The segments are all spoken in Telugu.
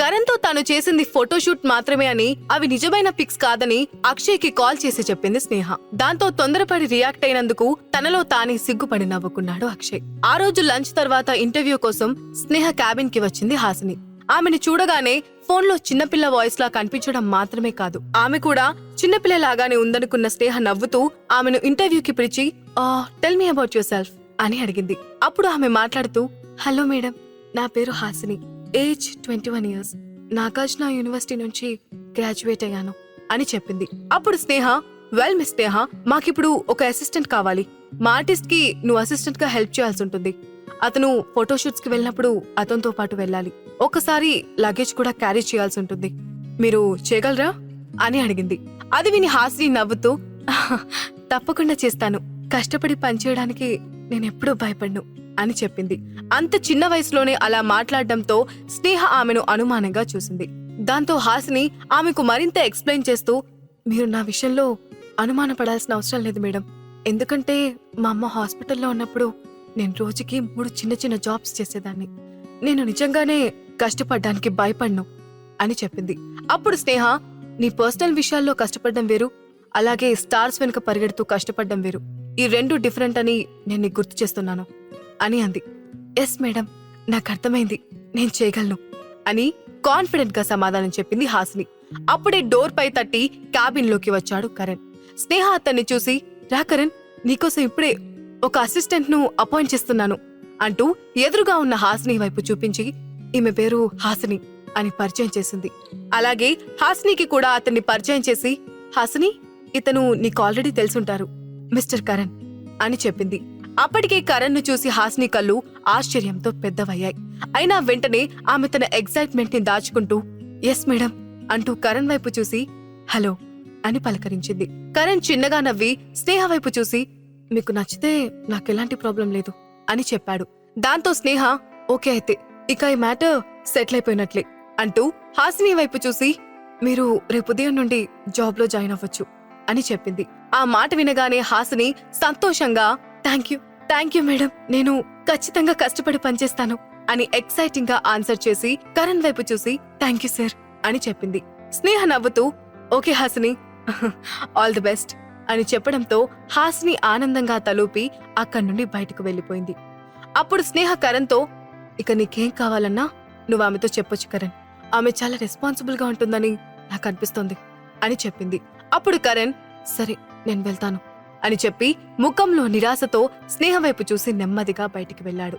కరణ్తో తాను చేసింది ఫోటోషూట్ మాత్రమే అని అవి నిజమైన పిక్స్ కాదని అక్షయ్కి కాల్ చేసి చెప్పింది స్నేహ. దాంతో తొందరపడి రియాక్ట్ అయినందుకు తనలో తానే సిగ్గుపడి నవ్వుకున్నాడు అక్షయ్. ఆ రోజు లంచ్ తర్వాత ఇంటర్వ్యూ కోసం స్నేహ క్యాబిన్కి వచ్చింది హాసిని. ఆమెను చూడగానే ఫోన్లో చిన్నపిల్ల వాయిస్ లా కనిపించడం మాత్రమే కాదు. ఆమె కూడా చిన్నపిల్ల లాగానే ఉందనుకున్న స్నేహ నవ్వుతూ ఆమెను ఇంటర్వ్యూకి పిలిచి tell me about yourself అని అడిగింది. అప్పుడు ఆమె మాట్లాడుతూ హలో మేడం నా పేరు Hasini. Age twenty one years Nagarjuna university నుంచి గ్రాడ్యుయేట్ అయ్యాను అని చెప్పింది. అప్పుడు స్నేహ వెల్ మిస్ స్నేహ మాకిప్పుడు ఒక అసిస్టెంట్ కావాలి. మా ఆర్టిస్ట్కి నువ్వు అసిస్టెంట్గా హెల్ప్ చేయాల్సి ఉంటుంది. అతను ఫోటోషూట్స్కి వెళ్ళినప్పుడు అతనితో పాటు వెళ్ళాలి. ఒకసారి లగేజ్ కూడా క్యారీ చేయాల్సి ఉంటుంది. మీరు చేయగలరా? అని అడిగింది. అది విని హాసిని నవ్వుతూ తప్పకుండా చేస్తాను. కష్టపడి పనిచేయడానికి నేనెప్పుడూ భయపడ్ను. అని చెప్పింది. అంత చిన్న వయసులోనే అలా మాట్లాడడంతో స్నేహ ఆమెను అనుమానంగా చూసింది. దాంతో హాసిని ఆమెకు మరింత ఎక్స్ప్లెయిన్ చేస్తూ మీరు నా విషయంలో అనుమానపడాల్సిన అవసరం లేదు మేడం. ఎందుకంటే మా అమ్మ హాస్పిటల్లో ఉన్నప్పుడు నేను రోజుకి మూడు చిన్న చిన్న జాబ్స్ చేసేదాన్ని. నేను నిజంగానే కష్టపడ్డానికి భయపడ్ను అని చెప్పింది. అప్పుడు స్నేహ నీ పర్సనల్ విషయాల్లో కష్టపడడం వేరు అలాగే స్టార్స్ వెనుక పరిగెడుతూ కష్టపడడం వేరు. ఈ రెండు డిఫరెంట్ అని నేను గుర్తు చేస్తున్నాను. అని అంది. Yes madam. నాకు అర్థమైంది. నేను చేయగలను అని కాన్ఫిడెంట్గా సమాధానం చెప్పింది హాసిని. అప్పుడే డోర్ పై తట్టి క్యాబిన్లోకి వచ్చాడు కరణ్. స్నేహ అతన్ని చూసి రా కరణ్ నీకోసం ఇప్పుడే ఒక అసిస్టెంట్ను అపాయింట్ చేస్తున్నాను అంటూ ఎదురుగా ఉన్న హాసిని వైపు చూపించి ఈమె పేరు హాసిని అని పరిచయం చేసింది. అలాగే హాసినికి కూడా అతన్ని పరిచయం చేసి హాసిని ఇతను నీకు ఆల్రెడీ తెలుసుంటారు మిస్టర్ కరణ్ అని చెప్పింది. అప్పటికే కరణ్ను చూసి హాస్ని కళ్ళు ఆశ్చర్యంతో పెద్దవయ్యాయి. అయినా వెంటనే ఆమె తన ఎగ్జైట్మెంట్ని దాచుకుంటూ ఎస్ మేడం అంటూ కరణ్ వైపు చూసి హలో అని పలకరించింది. కరణ్ చిన్నగా నవ్వి స్నేహ వైపు చూసి మీకు నచ్చితే నాకెలాంటి ప్రాబ్లం లేదు అని చెప్పాడు. దాంతో స్నేహ ఓకే అయితే ఇక ఈ మ్యాటర్ సెటిల్ అయిపోయినట్లే అంటూ హాసిని వైపు చూసి మీరు రేపు ఉదయం నుండి జాబ్లో జాయిన్ అవ్వచ్చు అని చెప్పింది. ఆ మాట వినగానే హాసిని సంతోషంగా thank you thank you madam నేను ఖచ్చితంగా కష్టపడి పనిచేస్తాను అని ఎక్సైటింగ్గా ఆన్సర్ చేసి కరణ్ వైపు చూసి థ్యాంక్ యూ సార్ అని చెప్పింది. స్నేహ నవ్వుతూ okay Hasini. All the best అని చెప్పడంతో హాసిని ఆనందంగా తలూపి అక్కడి నుండి బయటకు వెళ్ళిపోయింది. అప్పుడు స్నేహ కరణ్తో ఇక నీకేం కావాలన్నా నువ్వు ఆమెతో చెప్పొచ్చు కరణ్. ఆమె చాలా రెస్పాన్సిబుల్గా ఉంటుందని నాకు అనిపిస్తోంది అని చెప్పింది. అప్పుడు కరణ్ సరే నేను వెళ్తాను. అని చెప్పి ముఖంలో నిరాశతో స్నేహ వైపు చూసి నెమ్మదిగా బయటికి వెళ్ళాడు.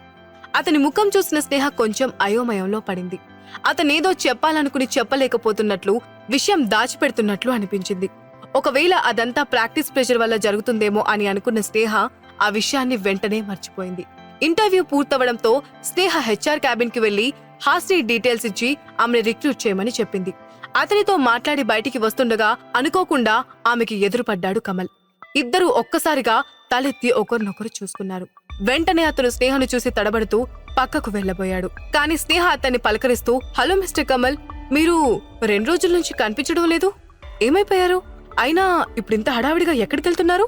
అతని ముఖం చూసిన స్నేహ కొంచెం అయోమయంలో పడింది. అతనేదో చెప్పాలనుకుని చెప్పలేకపోతున్నట్లు విషయం దాచిపెడుతున్నట్లు అనిపించింది. ఒకవేళ అదంతా ప్రాక్టీస్ ప్రెషర్ వల్ల జరుగుతుందేమో అని అనుకున్న స్నేహ ఆ విషయాన్ని వెంటనే మర్చిపోయింది. ఇంటర్వ్యూ పూర్తవడంతో స్నేహ హెచ్ఆర్ క్యాబిన్కి వెళ్ళి హాస్ని డీటెయిల్స్ ఇచ్చి ఆమెను రిక్రూట్ చేయమని చెప్పింది. అతనితో మాట్లాడి బయటికి వస్తుండగా అనుకోకుండా ఆమెకి ఎదురుపడ్డాడు కమల్. ఇద్దరూ ఒక్కసారిగా తలెత్తి ఒకరినొకరు చూసుకున్నారు. వెంటనే అతను స్నేహను చూసి తడబడుతూ పక్కకు వెళ్ళబోయాడు కానీ స్నేహ అతన్ని పలకరిస్తూ హలో మిస్టర్ కమల్ మీరు రెండు రోజుల నుంచి కనిపించడం లేదు? ఏమైపోయారు? అయినా ఇప్పుడింత హడావిడిగా ఎక్కడికెళ్తున్నారు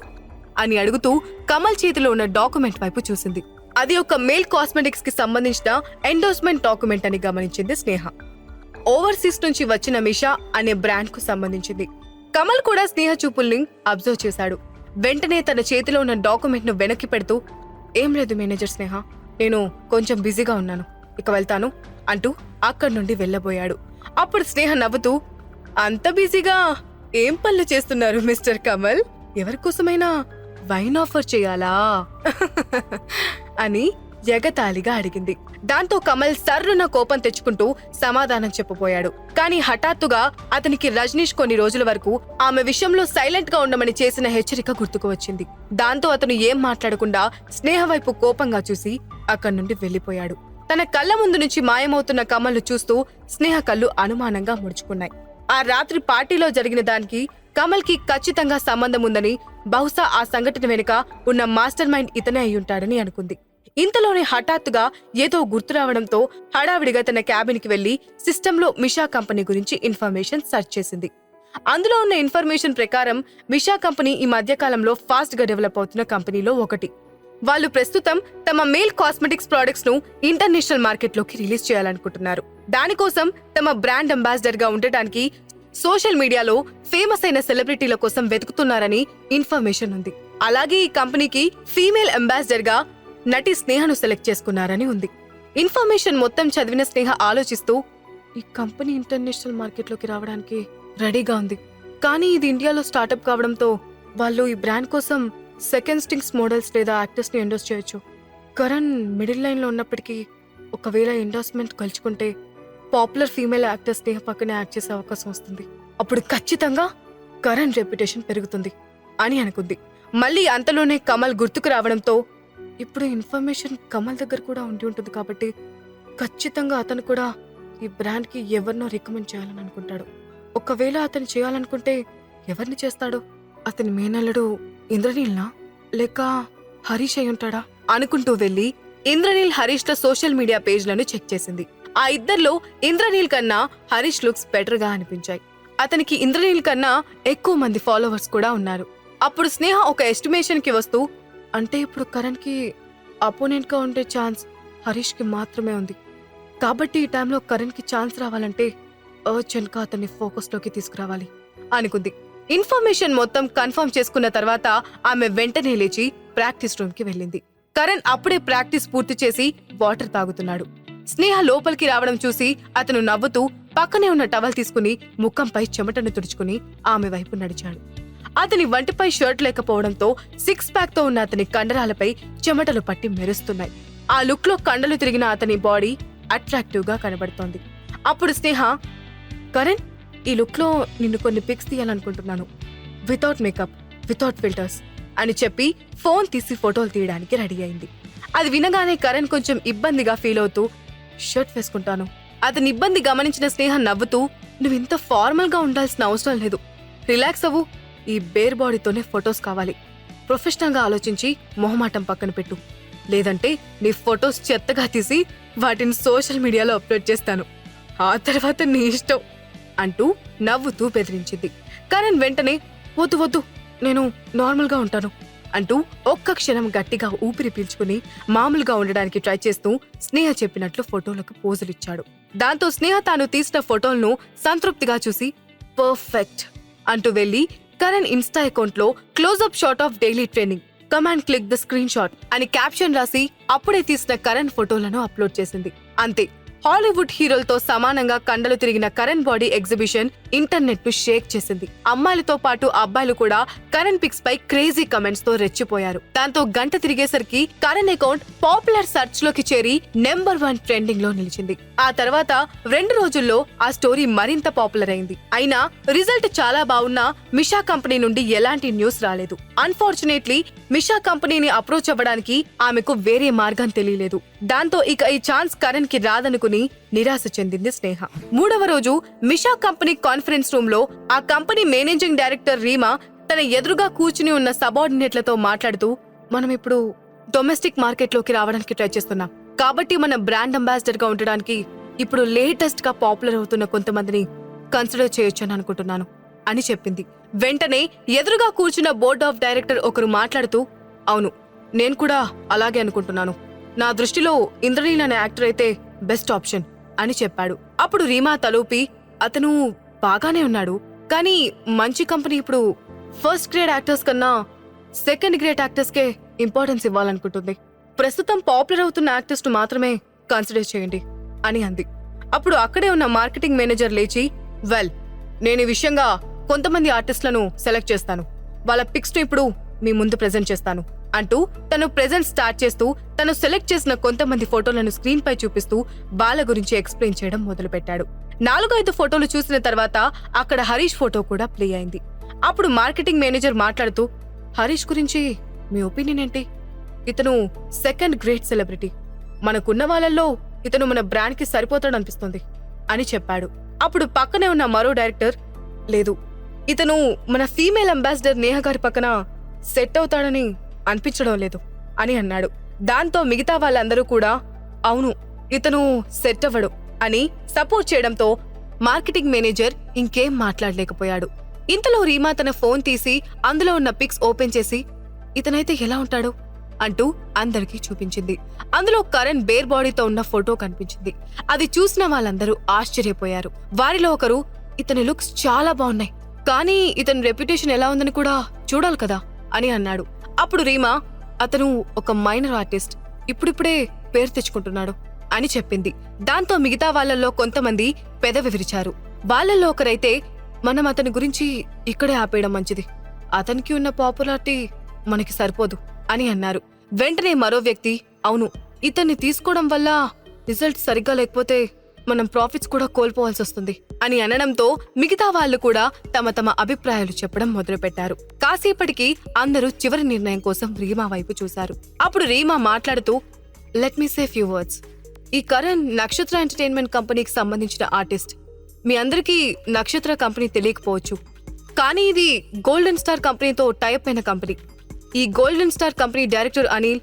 అని అడుగుతూ కమల్ చేతిలో ఉన్న డాక్యుమెంట్ వైపు చూసింది. అది ఒక మేల్ కాస్మెటిక్స్కి సంబంధించిన ఎండోర్స్మెంట్ డాక్యుమెంట్ అని గమనించింది స్నేహ. ఓవర్సీస్ నుంచి వచ్చిన మిషా అనే బ్రాండ్కు సంబంధించింది. కమల్ కూడా స్నేహ చూపుల్ని అబ్జర్వ్ చేశాడు. వెంటనే తన చేతిలో ఉన్న డాక్యుమెంట్ను వెనక్కి పెడుతూ ఏం లేదు మేనేజర్ స్నేహ నేను కొంచెం బిజీగా ఉన్నాను. ఇక వెళ్తాను అంటూ అక్కడి నుండి వెళ్ళబోయాడు. అప్పుడు స్నేహ నవ్వుతూ అంత బిజీగా? ఏం పనులు చేస్తున్నారు మిస్టర్ కమల్? ఎవరి కోసమైనా వైన్ ఆఫర్ చేయాలా? అని ఎగతాళిగా అడిగింది. దాంతో కమల్ సర్రున కోపం తెచ్చుకుంటూ సమాధానం చెప్పబోయాడు. కానీ హఠాత్తుగా అతనికి రజనీష్ కొన్ని రోజుల వరకు ఆమె విషయంలో సైలెంట్గా ఉండమని చేసిన హెచ్చరిక గుర్తుకు వచ్చింది. దాంతో అతను ఏం మాట్లాడకుండా స్నేహ వైపు కోపంగా చూసి అక్కడి నుండి వెళ్ళిపోయాడు తన కళ్ళ ముందు నుంచి మాయమవుతున్న కమల్ను చూస్తూ స్నేహ కళ్ళు అనుమానంగా ముడుచుకున్నాయి. ఆ రాత్రి పార్టీలో జరిగిన దానికి కమల్కి ఖచ్చితంగా సంబంధం ఉందని బహుశా ఆ సంఘటన వెనుక ఉన్న మాస్టర్ మైండ్ ఇతనే అయ్యుంటాడని అనుకుంది. ఇంతలోనే హఠాత్తుగా ఏదో గుర్తు రావడంతో హడావిడిగా తన క్యాబిన్కి వెళ్ళి సిస్టంలో మిషా కంపెనీ గురించి ఇన్ఫర్మేషన్ సెర్చ్ చేసింది. అందులో ఉన్న ఇన్ఫర్మేషన్ ప్రకారం మిషా కంపెనీ ఈ మధ్యకాలంలో ఫాస్ట్గా డెవలప్ అవుతున్న కంపెనీలో ఒకటి. వాళ్ళు ప్రస్తుతం తమ మేల్ కాస్మెటిక్స్ ప్రోడక్ట్స్ను ఇంటర్నేషనల్ మార్కెట్లోకి రిలీజ్ చేయాలనుకుంటున్నారు. దానికోసం తమ బ్రాండ్ అంబాసిడర్గా ఉండటానికి సోషల్ మీడియాలో ఫేమస్ అయిన సెలబ్రిటీల కోసం వెతుకుతున్నారని ఇన్ఫర్మేషన్ ఉంది. అలాగే ఈ కంపెనీకి ఫీమేల్ అంబాసిడర్గా నటి స్నేహను సెలెక్ట్ చేసుకున్నారని ఉంది. ఇన్ఫర్మేషన్ మొత్తం చదివిన స్నేహ ఆలోచిస్తూ ఈ కంపెనీ ఇంటర్నేషనల్ మార్కెట్లోకి రావడానికి రెడీగా ఉంది. కానీ ఇది ఇండియాలో స్టార్టప్ కావడంతో వాళ్ళు ఈ బ్రాండ్ కోసం సెకండ్ స్టింగ్స్ మోడల్స్ లేదా యాక్టర్స్ని ఎండోస్ చేయొచ్చు. కరణ్ మిడిల్ లైన్లో ఉన్నప్పటికీ ఒకవేళ ఎండోస్మెంట్ కలుచుకుంటే పాపులర్ ఫీమేల్ యాక్టర్స్ స్నేహ పక్కనే యాక్ట్ చేసే అవకాశం వస్తుంది. అప్పుడు ఖచ్చితంగా కరణ్ రెప్యుటేషన్ పెరుగుతుంది అని అనుకుంది. మళ్ళీ అంతలోనే కమల్ గుర్తుకు రావడంతో ఇప్పుడు ఇన్ఫర్మేషన్ కమల్ దగ్గర కూడా ఉండి ఉంటుంది కాబట్టి ఖచ్చితంగా అతను కూడా ఈ బ్రాండ్కి ఎవరినో రికమెండ్ చేయాలని అనుకుంటాడు. ఒకవేళ అతను చేయాలనుకుంటే ఎవరిని చేస్తాడు? అతని మేనల్లుడు ఇంద్రనీల్నా? లేక హరీష్ అయి ఉంటాడా? అనుకుంటూ వెళ్ళి ఇంద్రనీల్ హరీష్ ల సోషల్ మీడియా పేజ్లను చెక్ చేసింది. ఆ ఇద్దర్లో ఇంద్రనీల్ కన్నా హరీష్ లుక్స్ బెటర్గా అనిపించాయి. అతనికి ఇంద్రనీల్ కన్నా ఎక్కువ మంది ఫాలోవర్స్ కూడా ఉన్నారు. అప్పుడు స్నేహ ఒక ఎస్టిమేషన్కి వస్తూ అంటే ఇప్పుడు కరణ్కి అపోనెంట్గా ఉండే ఛాన్స్ హరీష్కి మాత్రమే ఉంది. కాబట్టి ఈ టైంలో కరణ్కి ఛాన్స్ రావాలంటే అర్జెంట్గా అతన్ని ఫోకస్లోకి తీసుకురావాలి అనుకుంది. ఇన్ఫర్మేషన్ మొత్తం కన్ఫర్మ్ చేసుకున్న తర్వాత ఆమె వెంటనే లేచి ప్రాక్టీస్ రూమ్కి వెళ్ళింది. కరణ్ అప్పుడే ప్రాక్టీస్ పూర్తి చేసి వాటర్ తాగుతున్నాడు. స్నేహ లోపలికి రావడం చూసి అతను నవ్వుతూ పక్కనే ఉన్న టవల్ తీసుకుని ముఖంపై చెమటను తుడుచుకుని ఆమె వైపు నడిచాడు. అతని వంటిపై షర్ట్ లేకపోవడంతో సిక్స్ ప్యాక్తో ఉన్న అతని కండరాలపై చెమటలు పట్టి మెరుస్తున్నాయి. ఆ లుక్లో కండలు తిరిగిన అతని బాడీ అట్రాక్టివ్గా కనబడుతోంది. అప్పుడు స్నేహ కరణ్ ఈ లుక్లో నిన్ను కొన్ని పిక్స్ తీయాలనుకుంటున్నాను. వితౌట్ మేకప్ వితౌట్ ఫిల్టర్స్ అని చెప్పి ఫోన్ తీసి ఫోటోలు తీయడానికి రెడీ అయింది. అది వినగానే కరణ్ కొంచెం ఇబ్బందిగా ఫీల్ అవుతూ షర్ట్ వేసుకుంటాను. అతని ఇబ్బంది గమనించిన స్నేహ నవ్వుతూ నువ్వు ఇంత ఫార్మల్గా ఉండాల్సిన అవసరం లేదు. రిలాక్స్ అవ్వు. ఈ బేర్ బాడీతోనే ఫొటోస్ కావాలి. ప్రొఫెషనల్గా ఆలోచించి మొహమాటం పక్కన పెట్టు. లేదంటే నీ ఫొటోస్ చెత్తగా తీసి వాటిని సోషల్ మీడియాలో అప్లోడ్ చేస్తాను. ఆ తర్వాత నీ ఇష్టం అంటూ నవ్వుతూ బెదిరించింది. కరణ్ వెంటనే వద్దు వద్దు నేను నార్మల్గా ఉంటాను అంటూ ఒక్క క్షణం గట్టిగా ఊపిరి పీల్చుకుని మామూలుగా ఉండడానికి ట్రై చేస్తూ స్నేహ చెప్పినట్లు ఫోటోలకు పోజులిచ్చాడు. దాంతో స్నేహ తాను తీసిన ఫోటోలను సంతృప్తిగా చూసి పర్ఫెక్ట్ అంటూ వెళ్ళి కరణ్ ఇన్స్టా అకౌంట్లో close up shot of daily training command click the screenshot అని క్యాప్షన్ రాసి అప్పుడే తీసిన కరణ్ ఫోటోలను అప్లోడ్ చేసింది. అంతే. హాలీవుడ్ హీరోలతో సమానంగా కండలు తిరిగిన కరణ్ బాడీ ఎగ్జిబిషన్ ఇంటర్నెట్ను షేక్ చేసింది. అమ్మాయిలతో పాటు అబ్బాయిలు కూడా కరణ్ పిక్స్ పై క్రేజీ కమెంట్స్తో రెచ్చిపోయారు. దాంతో గంట తిరిగేసరికి కరణ్ అకౌంట్ పాపులర్ సర్చ్లోకి చేరి నెంబర్ వన్ ట్రెండింగ్లో నిలిచింది. ఆ తర్వాత రెండు రోజుల్లో ఆ స్టోరీ మరింత పాపులర్ అయింది. అయినా రిజల్ట్ చాలా బాగున్నా మిషా కంపెనీ నుండి ఎలాంటి న్యూస్ రాలేదు. అన్ఫార్చునేట్లీ మిషా కంపెనీని అప్రోచ్ అవ్వడానికి ఆమెకు వేరే మార్గం తెలియలేదు. దాంతో ఇక ఈ ఛాన్స్ కరణ్కి రాదనుకుని నిరాశ చెందింది స్నేహ. మూడవ రోజు మిషా కంపెనీ కాన్ఫరెన్స్ రూమ్లో ఆ కంపెనీ మేనేజింగ్ డైరెక్టర్ రీమా తన ఎదురుగా కూర్చుని ఉన్న సబార్డినేట్లతో మాట్లాడుతూ మనం ఇప్పుడు డొమెస్టిక్ మార్కెట్లోకి రావడానికి ట్రై చేస్తున్నాం. కాబట్టి మన బ్రాండ్ అంబాసిడర్గా ఉండడానికి ఇప్పుడు లేటెస్ట్గా పాపులర్ అవుతున్న కొంతమందిని కన్సిడర్ చేయొచ్చు అని అనుకుంటున్నాను అని చెప్పింది. వెంటనే ఎదురుగా కూర్చున్న బోర్డ్ ఆఫ్ డైరెక్టర్ ఒకరు మాట్లాడుతూ అవును నేను కూడా అలాగే అనుకుంటున్నాను. నా దృష్టిలో ఇంద్రనీల్ అనే యాక్టర్ అయితే బెస్ట్ ఆప్షన్ అని చెప్పాడు. అప్పుడు రీమా తలూపి అతను బాగానే ఉన్నాడు. కానీ మంచి కంపెనీ ఇప్పుడు ఫస్ట్ గ్రేడ్ యాక్టర్స్ కన్నా సెకండ్ గ్రేడ్ యాక్టర్స్కే ఇంపార్టెన్స్ ఇవ్వాలనుకుంటుంది. ప్రస్తుతం పాపులర్ అవుతున్న యాక్టర్స్ మాత్రమే కన్సిడర్ చేయండి అని అంది. అప్పుడు అక్కడే ఉన్న మార్కెటింగ్ మేనేజర్ లేచి వెల్ నేను ఈ విషయంగా కొంతమంది ఆర్టిస్టులను సెలెక్ట్ చేస్తాను. వాళ్ళ పిక్స్ ఇప్పుడు మీ ముందు ప్రెజెంట్ చేస్తాను. అంటూ తను ప్రెజెంట్ స్టార్ట్ చేస్తూ తను సెలెక్ట్ చేసిన కొంతమంది ఫోటోలను స్క్రీన్ పై చూపిస్తూ బాల గురించి ఎక్స్ప్లెయిన్ చేయడం మొదలుపెట్టాడు. నాలుగైదు ఫోటోలు చూసిన తర్వాత అక్కడ హరీష్ ఫోటో కూడా ప్లే అయింది. అప్పుడు మార్కెటింగ్ మేనేజర్ మాట్లాడుతూ హరీష్ గురించి మీ ఒపీనియన్ ఏంటి? ఇతను సెకండ్ గ్రేట్ సెలబ్రిటీ మనకున్న వాళ్ళల్లో ఇతను మన బ్రాండ్కి సరిపోతాడనిపిస్తుంది అని చెప్పాడు. అప్పుడు పక్కనే ఉన్న మరో డైరెక్టర్ లేదు ఇతను మన ఫీమేల్ అంబాసిడర్ నేహ గారి పక్కన సెట్ అవుతాడని అనిపించడం లేదు అని అన్నాడు. దాంతో మిగతా వాళ్ళందరూ కూడా అవును ఇతను సెట్ అవ్వడు అని సపోర్ట్ చేయడంతో మార్కెటింగ్ మేనేజర్ ఇంకేం మాట్లాడలేకపోయాడు. ఇంతలో రీమా తన ఫోన్ తీసి అందులో ఉన్న పిక్స్ ఓపెన్ చేసి ఇతనైతే ఎలా ఉంటాడు? అంటూ అందరికీ చూపించింది. అందులో కరణ్ బేర్ బాడీతో ఉన్న ఫోటో కనిపించింది. అది చూసిన వాళ్ళందరూ ఆశ్చర్యపోయారు. వారిలో ఒకరు ఇతని లుక్స్ చాలా బాగున్నాయి కానీ ఇతని రెప్యుటేషన్ ఎలా ఉందని కూడా చూడాలి కదా అని అన్నాడు. అప్పుడు రీమా అతను ఒక మైనర్ ఆర్టిస్ట్ ఇప్పుడిప్పుడే పేరు తెచ్చుకుంటున్నాడు అని చెప్పింది. దాంతో మిగతా వాళ్ళల్లో కొంతమంది పెద విరిచారు వాళ్ళల్లో ఒకరైతే మనం అతని గురించి ఇక్కడే ఆపేయడం మంచిది. అతనికి ఉన్న పాపులారిటీ మనకి సరిపోదు అని అన్నారు. వెంటనే మరో వ్యక్తి అవును ఇతన్ని తీసుకోవడం వల్ల రిజల్ట్ సరిగ్గా లేకపోతే మనం ప్రాఫిట్స్ కూడా కోల్పోవాల్సి వస్తుంది అని అనడంతో మిగతా వాళ్ళు కూడా తమ తమ అభిప్రాయాలు చెప్పడం మొదలుపెట్టారు. కాసేపటికి అందరూ చివరి నిర్ణయం కోసం రీమా వైపు చూశారు. అప్పుడు రీమా మాట్లాడుతూ let me say few words ఈ కరణ్ నక్షత్ర ఎంటర్టైన్మెంట్ కంపెనీకి సంబంధించిన ఆర్టిస్ట్ మీ అందరికీ నక్షత్ర కంపెనీ తెలియకపోవచ్చు. కానీ ఇది గోల్డెన్ స్టార్ కంపెనీతో టైప్ అయిన కంపెనీ ఈ golden star company director Anil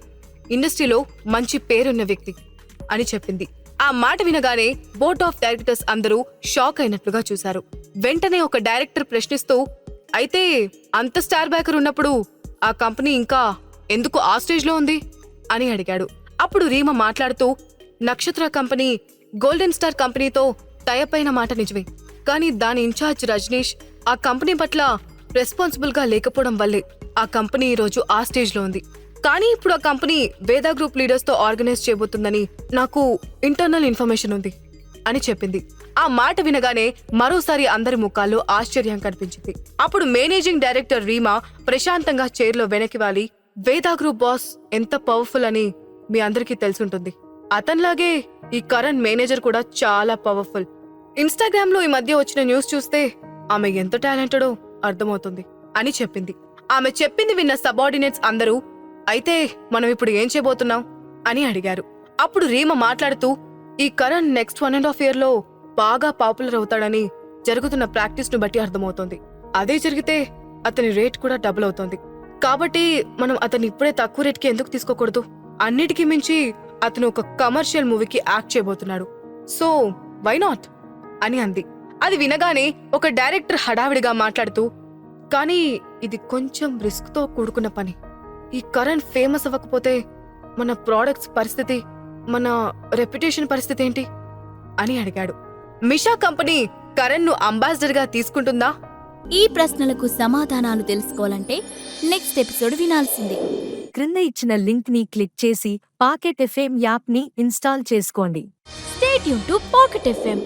ఇండస్ట్రీలో మంచి పేరున్న వ్యక్తి అని చెప్పింది. ఆ మాట వినగానే బోర్డ్ ఆఫ్ డైరెక్టర్స్ అందరూ షాక్ అయినట్లుగా చూశారు. వెంటనే ఒక డైరెక్టర్ ప్రశ్నిస్తూ అయితే అంత స్టార్ బ్యాకర్ ఉన్నప్పుడు ఆ కంపెనీ ఇంకా ఎందుకు ఆ స్టేజ్లో ఉంది? అని అడిగాడు. అప్పుడు రీమా మాట్లాడుతూ నక్షత్ర కంపెనీ గోల్డెన్ స్టార్ కంపెనీతో టైపైన అయిన మాట నిజమే. కానీ దాని ఇన్ఛార్జ్ రజనీష్ ఆ కంపెనీ పట్ల రెస్పాన్సిబుల్గా లేకపోవడం వల్లే ఆ కంపెనీ ఈరోజు రోజు ఆ స్టేజ్లో ఉంది. కానీ ఇప్పుడు ఆ కంపెనీ వేదా గ్రూప్ లీడర్స్తో ఆర్గనైజ్ చేయబోతుందని నాకు ఇంటర్నల్ ఇన్ఫర్మేషన్ ఉంది అని చెప్పింది. ఆ మాట వినగానే మరోసారి అందరి ముఖాల్లో ఆశ్చర్యం కనిపించింది. అప్పుడు మేనేజింగ్ డైరెక్టర్ రీమా ప్రశాంతంగా చైర్లో వెనక్కి వాలి వేదా గ్రూప్ బాస్ ఎంత పవర్ఫుల్ అని మీ అందరికీ తెలుసుంటుంది. అతనిలాగే ఈ కరణ్ మేనేజర్ కూడా చాలా పవర్ఫుల్. ఇన్స్టాగ్రామ్లో ఈ మధ్య వచ్చిన న్యూస్ చూస్తే ఆమె ఎంత టాలెంటెడో అర్థమవుతుంది అని చెప్పింది. ఆమె చెప్పింది విన్న సబార్డినేట్స్ అందరూ అయితే మనం ఇప్పుడు ఏం చేయబోతున్నాం? అని అడిగారు. అప్పుడు రీమ మాట్లాడుతూ ఈ Karan next one and half ఇయర్లో బాగా పాపులర్ అవుతాడని జరుగుతున్న ప్రాక్టీస్ను బట్టి అర్థమవుతోంది. అదే జరిగితే అతని రేట్ కూడా డబుల్ అవుతోంది. కాబట్టి మనం అతన్ని ఇప్పుడే తక్కువ రేట్కి ఎందుకు తీసుకోకూడదు? అన్నిటికీ మించి అతను ఒక కమర్షియల్ మూవీకి యాక్ట్ చేయబోతున్నాడు. So why not? అని అంది. అది వినగానే ఒక డైరెక్టర్ హడావిడిగా మాట్లాడుతూ కానీ ఇది కొంచెం రిస్క్తో కూడుకున్న పని. ఈ కరెంట్ ఫేమస్ అవ్వకపోతే మన ప్రోడక్ట్స్ పరిస్థితి మన రెప్యుటేషన్ పరిస్థితి ఏంటి? అని అడిగాడు. మిషా కంపెనీ కరణ్ను అంబాసిడర్గా తీసుకుంటుందా? ఈ ప్రశ్నలకు సమాధానాలు తెలుసుకోవాలంటే నెక్స్ట్ ఎపిసోడ్ వినాల్సిందే. క్రింద ఇచ్చిన లింక్ని క్లిక్ చేసి పాకెట్ ఎఫ్ఎం యాప్ని ఇన్స్టాల్ చేసుకోండి. స్టేట్ యూన్ టు పాకెట్ ఎఫ్ఎం